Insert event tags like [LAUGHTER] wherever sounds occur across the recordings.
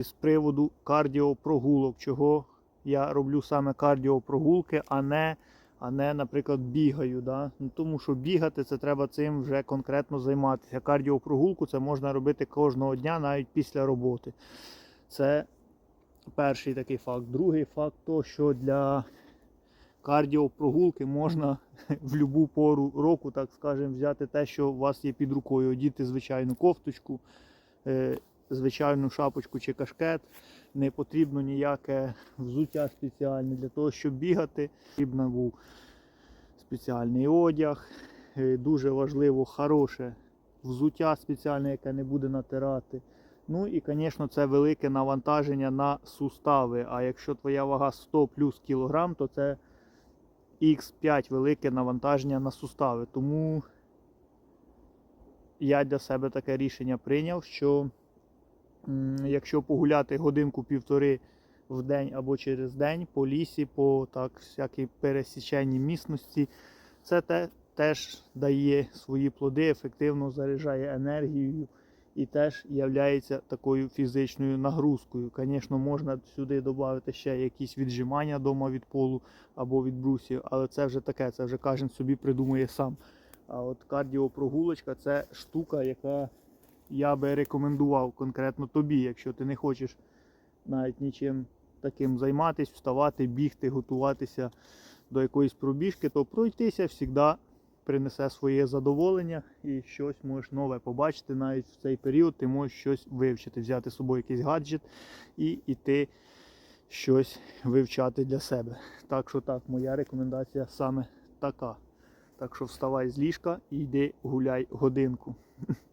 з приводу кардіопрогулок, чого я роблю саме кардіопрогулки, а не, а не наприклад, бігаю. Да? Ну, тому що бігати це треба цим вже конкретно займатися. Кардіопрогулку це можна робити кожного дня, навіть після роботи. Це перший такий факт. Другий факт то, що для кардіопрогулки можна [LAUGHS] в будь-яку пору року, так скажемо, взяти те, що у вас є під рукою, одіти звичайну кофточку, е, звичайну шапочку чи кашкет. Не потрібно ніяке взуття спеціальне для того, щоб бігати. Потрібно був спеціальний одяг. Е, Дуже важливо хороше взуття спеціальне, яке не буде натирати. Ну і, звісно, це велике навантаження на сустави. А якщо твоя вага 100 плюс кілограм, то це X5 велике навантаження на сустави. Тому я для себе таке рішення прийняв, що якщо погуляти годинку-півтори в день або через день по лісі, по так всякій пересіченні місності, це те, теж дає свої плоди, ефективно заряджає енергією і теж є такою фізичною нагрузкою. Звісно, можна сюди додати ще якісь віджимання дома від полу або від брусів, але це вже таке, це вже кожен собі придумує сам. А от кардіопрогулочка це штука, яка я би рекомендував конкретно тобі, якщо ти не хочеш навіть нічим таким займатися, вставати, бігти, готуватися до якоїсь пробіжки, то пройтися завжди принесе своє задоволення і щось можеш нове побачити. Навіть в цей період ти можеш щось вивчити, взяти з собою якийсь гаджет і йти щось вивчати для себе. Так що так, моя рекомендація саме така. Так що вставай з ліжка і йди гуляй годинку. [LAUGHS]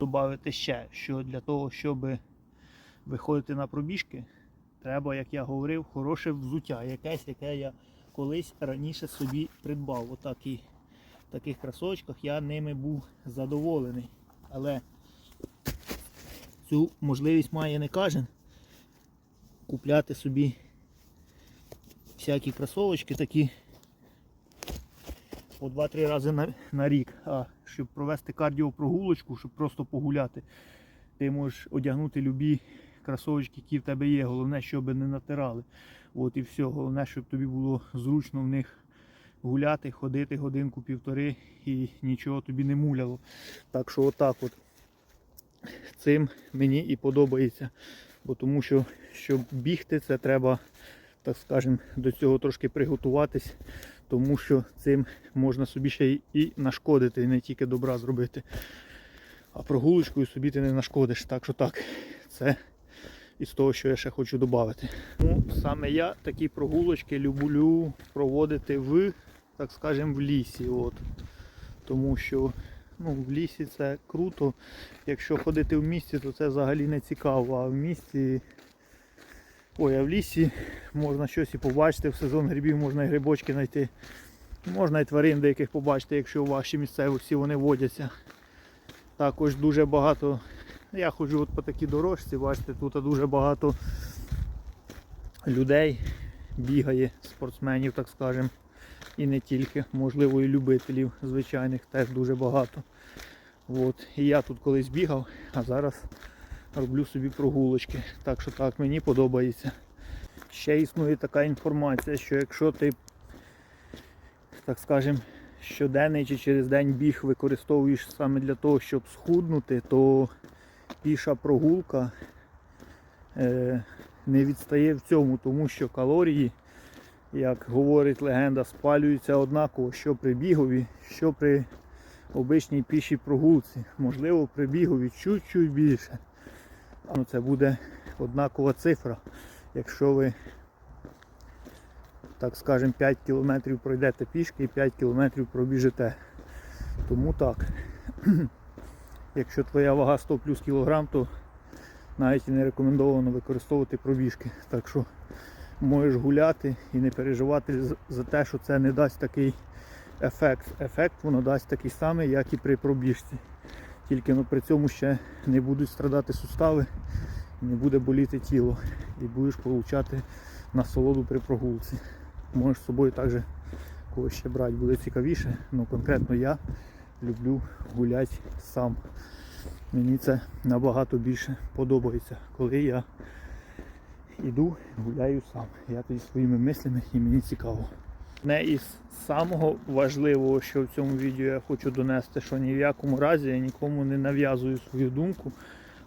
Добавити ще, що для того, щоб виходити на пробіжки, треба, як я говорив, хороше взуття, якесь, яке я колись раніше собі придбав. Отакі в таких кросовочках я ними був задоволений. Але цю можливість має не кожен купляти собі всякі кросовочки такі по 2-3 рази на, на рік. А щоб провести кардіопрогулочку, щоб просто погуляти, ти можеш одягнути любі кросовочки, які в тебе є. Головне, щоб не натирали. От і все. Головне, щоб тобі було зручно в них гуляти, ходити годинку-півтори і нічого тобі не муляло. Так що отак от цим мені і подобається. Бо тому що, щоб бігти, це треба, так скажем, до цього трошки приготуватись, тому що цим можна собі ще і нашкодити, і не тільки добра зробити. А прогулочкою собі ти не нашкодиш. Так що так, це із того, що я ще хочу додати. Ну, саме я такі прогулочки люблю проводити в, так скажем, в лісі. От. Тому що ну, в лісі це круто. Якщо ходити в місті, то це взагалі не цікаво. А в місті. Ой, а в лісі можна щось і побачити, в сезон грибів можна і грибочки знайти. Можна і тварин деяких побачити, якщо в вашій місцевості вони водяться. Також дуже багато. Я ходжу от по такій дорожці, бачите, тут дуже багато людей бігає, спортсменів, так скажемо. І не тільки, можливо, і любителів звичайних теж дуже багато. От. І я тут колись бігав, а зараз роблю собі прогулочки. Так що так, мені подобається. Ще існує така інформація, що якщо ти, так скажем, щоденний чи через день біг використовуєш саме для того, щоб схуднути, то піша прогулка е, не відстає в цьому, тому що калорії, як говорить легенда, спалюються однаково, що при бігові, що при обичній пішій прогулці. Можливо, при бігові чуть-чуть більше. Ну, це буде однакова цифра. Якщо ви, так скажемо, 5 кілометрів пройдете пішки і 5 кілометрів пробіжите. Тому так. [CLEARS THROAT] Якщо твоя вага 100 плюс кілограм, то навіть і не рекомендовано використовувати пробіжки. Так що можеш гуляти і не переживати за те, що це не дасть такий ефект. Ефект воно дасть такий самий, як і при пробіжці. Тільки ну, при цьому ще не будуть страдати сустави, не буде боліти тіло і будеш отримати насолоду при прогулці. Можеш з собою також когось ще брати, буде цікавіше. Ну конкретно я люблю гуляти сам. Мені це набагато більше подобається, коли я іду, гуляю сам. Я тоді своїми мислями і мені цікаво. Не із самого важливого, що в цьому відео я хочу донести, що ні в якому разі я нікому не нав'язую свою думку,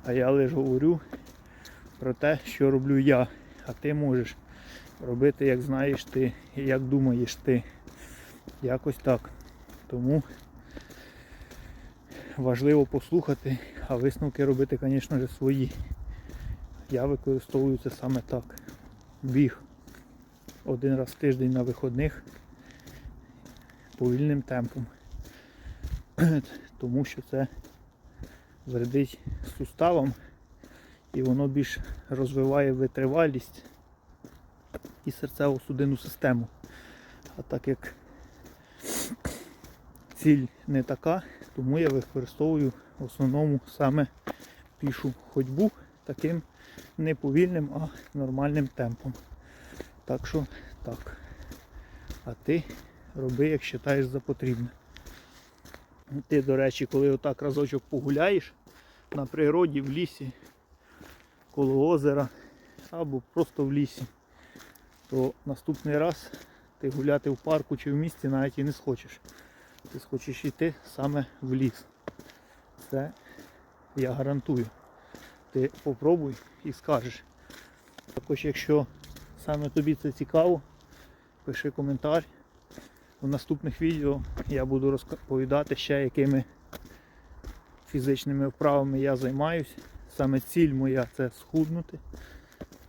а я лише говорю про те, що роблю я. А ти можеш робити, як знаєш ти і як думаєш ти. Якось так. Тому важливо послухати, а висновки робити, звісно ж, свої. Я використовую це саме так. Біг один раз в тиждень на виходних повільним темпом. [CLEARS THROAT] Тому що це вредить суставам і воно більш розвиває витривалість і серцево-судинну систему. А так як ціль не така, тому я використовую в основному саме пішу ходьбу таким не повільним, а нормальним темпом. Так що так. А ти роби, як вважаєш за потрібне. Ти, до речі, коли отак разочок погуляєш на природі, в лісі, коло озера або просто в лісі, то наступний раз ти гуляти в парку чи в місті навіть і не схочеш. Ти схочеш йти саме в ліс. Це я гарантую. Ти попробуй і скажеш. Також якщо саме тобі це цікаво, пиши коментар. У наступних відео я буду розповідати ще якими фізичними вправами я займаюсь. Саме ціль моя це схуднути.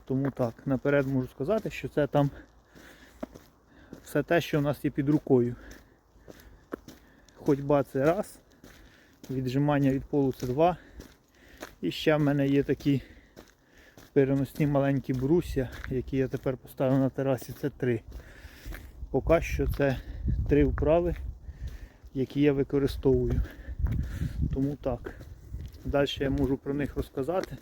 Тому так, наперед можу сказати, що це там все те, що у нас є під рукою. Ходьба це раз, віджимання від полу це два. І ще в мене є такі переносні маленькі брусья, які я тепер поставив на терасі, це три. Поки що це три вправи, які я використовую. Тому так. Далі я можу про них розказати,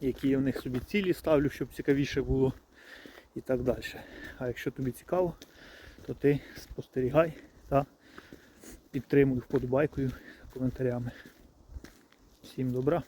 які я в них собі цілі ставлю, щоб цікавіше було і так далі. А якщо тобі цікаво, то ти спостерігай та підтримуй вподобайкою та коментарями. Всім добра!